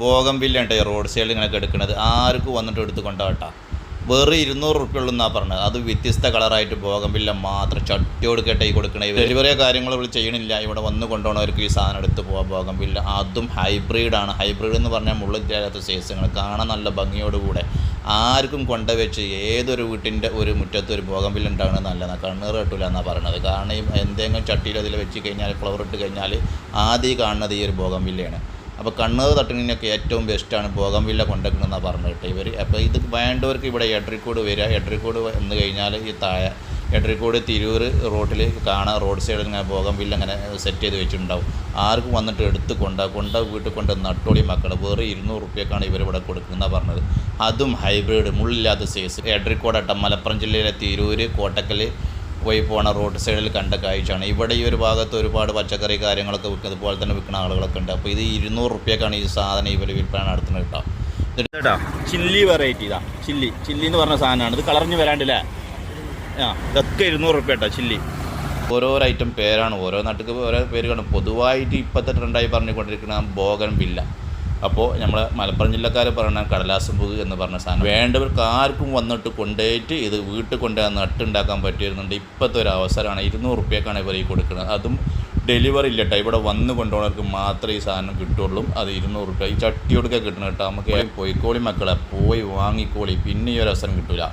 ഭോഗം ബില്ലുണ്ട് road സൈഡിൽ ഇങ്ങനെ എടുക്കുന്നത് ആർക്കും വന്നിട്ട് എടുത്ത് കൊണ്ടുപോകട്ടാ വെറും ഇരുന്നൂറ് റുപ്യ ഉള്ളൂന്നാണ് പറഞ്ഞത്. അത് വ്യത്യസ്ത കളറായിട്ട് ഭോഗം ബില്ല മാത്രം ചട്ടിയോട് കെട്ടി കൊടുക്കണേ. ഡെലിവറി കാര്യങ്ങൾ ഇവിടെ ചെയ്യണില്ല. ഇവിടെ വന്ന് കൊണ്ടുപോകണവർക്ക് ഈ സാധനം എടുത്ത് പോകാം ഭോഗം ബില്ല അതും ഹൈബ്രിഡാണ് ഹൈബ്രിഡ് എന്ന് പറഞ്ഞാൽ മുള്ളില്ലാത്ത സൈസുകൾ കാണാൻ നല്ല ഭംഗിയോടുകൂടെ ആർക്കും കൊണ്ടുവച്ച് ഏതൊരു വീട്ടിന്റെ ഒരു മുറ്റത്ത് ഒരു ഭോഗം ബില്ല് ഉണ്ടാകണത് നല്ലതാണ് കണ്ണീർ കെട്ടില്ല എന്നാണ് പറയണത്. കാരണം എന്തെങ്കിലും ചട്ടിയിൽ അതിൽ വെച്ച് കഴിഞ്ഞാൽ ഫ്ലവർ ഇട്ട് കഴിഞ്ഞാൽ ആദ്യം കാണുന്നത് ഈ ഒരു ഭോഗം ബില്ലയാണ് അപ്പോൾ കണ്ണൂർ തട്ടുന്നതിനൊക്കെ ഏറ്റവും ബെസ്റ്റാണ് ബോഗംവില്ല കൊണ്ടക്കണമെന്നാണ് പറഞ്ഞു കേട്ടോ ഇവർ അപ്പോൾ ഇത് വേണ്ടവർക്ക് ഇവിടെ എഡ്രിക്കോട് വരിക. എഡ്രിക്കോട് വന്നു കഴിഞ്ഞാൽ ഈ താഴെ എഡ്രിക്കോട് തിരൂർ റോഡിൽ കാണാൻ റോഡ് സൈഡിൽ ഇങ്ങനെ ബോഗംവില്ല അങ്ങനെ സെറ്റ് ചെയ്ത് വെച്ചിട്ടുണ്ടാവും. ആർക്കും വന്നിട്ട് എടുത്ത് കൊണ്ട കൊണ്ട വീട്ടിൽ കൊണ്ട് നട്ടോളി മക്കൾ വേറെ ഇരുന്നൂറ് റുപ്യക്കാണ് ഇവർ ഇവിടെ കൊടുക്കുന്നതാണ് പറഞ്ഞത്. അതും ഹൈബ്രിഡ് മുള്ളില്ലാത്ത സൈസ് എഡ്രിക്കോടട്ടം മലപ്പുറം ജില്ലയിലെ തിരൂർ കോട്ടക്കൽ പോയി പോണ റോഡ് സൈഡിൽ കണ്ട കാഴ്ചയാണ്. ഇവിടെ ഈ ഒരു ഭാഗത്ത് ഒരുപാട് പച്ചക്കറി കാര്യങ്ങളൊക്കെ വിൽക്കുന്നത് അതുപോലെ തന്നെ വിൽക്കുന്ന ആളുകളൊക്കെ ഉണ്ട്. അപ്പോൾ ഇത് ഇരുന്നൂറ് റുപ്യക്കാണ് ഈ സാധനം ഇവർ വിൽപ്പന നടത്തുന്നത് കേട്ടോ. കേട്ടോ ചില്ലി വെറൈറ്റി ഇതാ ചില്ലി. ചില്ലി എന്ന് പറഞ്ഞ സാധനമാണ്. ഇത് കളറിഞ്ഞ് വരാണ്ടില്ലേ ആ ഇതൊക്കെ ഇരുന്നൂറ് റുപ്യ കേട്ടോ ചില്ലി. ഓരോരോ ഐറ്റം പേരാണ്. ഓരോ നാട്ടിൽ ഓരോ പേര് കാണും പൊതുവായിട്ട് ഇപ്പോഴത്തെ ട്രെൻഡായി പറഞ്ഞുകൊണ്ടിരിക്കുന്ന ബോഗൻ ബില്ല അപ്പോൾ നമ്മൾ മലപ്പുറം ജില്ലക്കാർ പറയുന്ന കടലാസമ്പുക എന്ന് പറഞ്ഞ സാധനം വേണ്ടവർക്ക് ആർക്കും വന്നിട്ട് കൊണ്ടുപോയിട്ട് ഇത് വീട്ടിൽ കൊണ്ടുപോയി നട്ടുണ്ടാക്കാൻ പറ്റിയിരുന്നുണ്ട്. ഇപ്പോഴത്തെ ഒരു അവസരമാണ് ഇരുന്നൂറ് റുപ്യക്കാണ് ഇവർ ഈ കൊടുക്കുന്നത് അതും ഡെലിവറി ഇല്ല കേട്ടോ ഇവിടെ വന്ന് കൊണ്ടുപോകുന്നവർക്ക് മാത്രമേ ഈ സാധനം കിട്ടുള്ളൂ. അത് ഇരുന്നൂറ് റുപ്യ. ഈ ചട്ടിയോടൊക്കെ കിട്ടണം കേട്ടോ. നമുക്ക് പോയിക്കോളി മക്കളെ പോയി വാങ്ങിക്കോളി. പിന്നെ ഈ ഒരു അവസരം കിട്ടില്ല